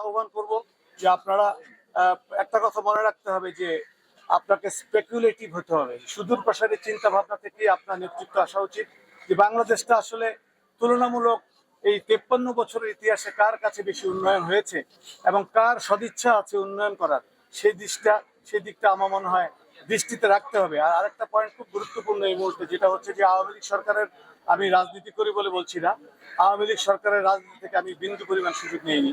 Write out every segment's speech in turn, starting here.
আহ্বান করব যে আপনারা একটা কথা মনে রাখতে হবে যে আপনাকে স্পেকুলেটিভ হতে হবে। সুদূর প্রসারী চিন্তা ভাবনা থেকে আপনার নেতৃত্ব আসা উচিত। যে বাংলাদেশটা আসলে তুলনামূলক এই তেপ্পান্ন বছরের ইতিহাসে কার কাছে বেশি উন্নয়ন হয়েছে এবং কার সদিচ্ছা আছে উন্নয়ন করার, সেই দিকটা সেই দিকটা আমার মনে হয় দৃষ্টিতে রাখতে হবে। আর আরেকটা পয়েন্ট খুব গুরুত্বপূর্ণ এই মুহূর্তে, যেটা হচ্ছে যে আওয়ামী লীগ সরকারের আমি রাজনীতি করি বলে বলছি না। আওয়ামী লীগ সরকারের রাজনীতি থেকে আমি বিন্দু পরিমাণ সুযোগ নিইনি।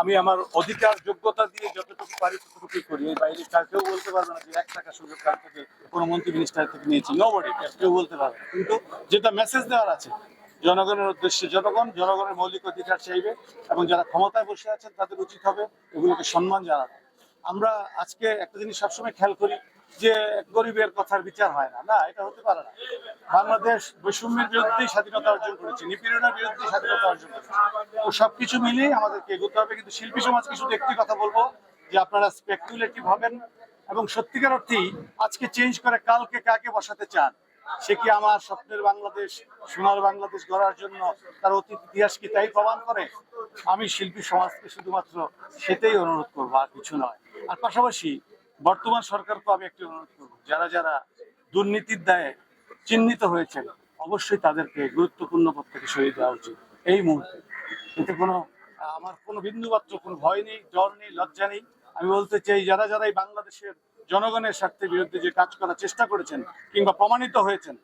আমি আমার অধিকার, যোগ্যতা দিয়ে যতটুকু পারি ততটুকুই করি। এই বাইরে কার কেউ বলতে পারবে না যে এক টাকা সুযোগ কার থেকে, কোনো মন্ত্রী মিনিস্টার থেকে নিয়েছি। নোবডি কেউ বলতে পারবে কিন্তু যেটা মেসেজ দেওয়ার আছে, জনগণের উদ্দেশ্যে জনগণ, জনগণের মৌলিক অধিকার চাইবে এবং যারা ক্ষমতায় বসে আছেন তাদের উচিত হবে এগুলোকে সম্মান জানানো। আমরা আজকে একটা জিনিস সবসময় খেয়াল করি যে গরিবের কথার বিচার হয় না। না, এটা হতে পারে না। বাংলাদেশ বৈষম্যের বিরুদ্ধে স্বাধীনতা অর্জন করেছে, নিপীড়নের বিরুদ্ধে স্বাধীনতা অর্জন করেছে। তো সবকিছু মিলিয়ে আমাদেরকে এগোতে হবে। কিন্তু শিল্পী সমাজকে শুধু একটি কথা বলব? যে আপনারা স্পেকুলেটিভ হবেন এবং সত্যিকার অর্থেই আজকে চেঞ্জ করে কালকে কাকে বসাতে চান? সে কি আমার স্বপ্নের বাংলাদেশ, সোনার বাংলাদেশ গড়ার জন্য তার অতীত ইতিহাস কি তাই প্রমাণ করে? আমি শিল্পী সমাজকে শুধুমাত্র সেটাই অনুরোধ করব, আর কিছু নয়। আর পাশাপাশি বর্তমান সরকারকে আমি একটি অনুরোধ করব, যারা যারা দুর্নীতির দায়ে চিহ্নিত হয়েছেন, অবশ্যই তাদেরকে গুরুত্বপূর্ণ পদ থেকে সরিয়ে দেওয়া উচিত। এই মুহূর্তে। এতে কোনো, আমার কোনো বিন্দুমাত্র কোনো ভয় নেই জ্বর নেই, লজ্জা নেই। আমি বলতে চাই, যারা যারা এই বাংলাদেশের জনগণের স্বার্থের বিরুদ্ধে যে কাজ করার চেষ্টা করেছেন কিংবা প্রমাণিত হয়েছেন,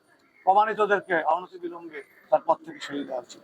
প্রমাণিতদেরকে অনতি বিলম্বে তার পদ থেকে সরিয়ে দেওয়া উচিত।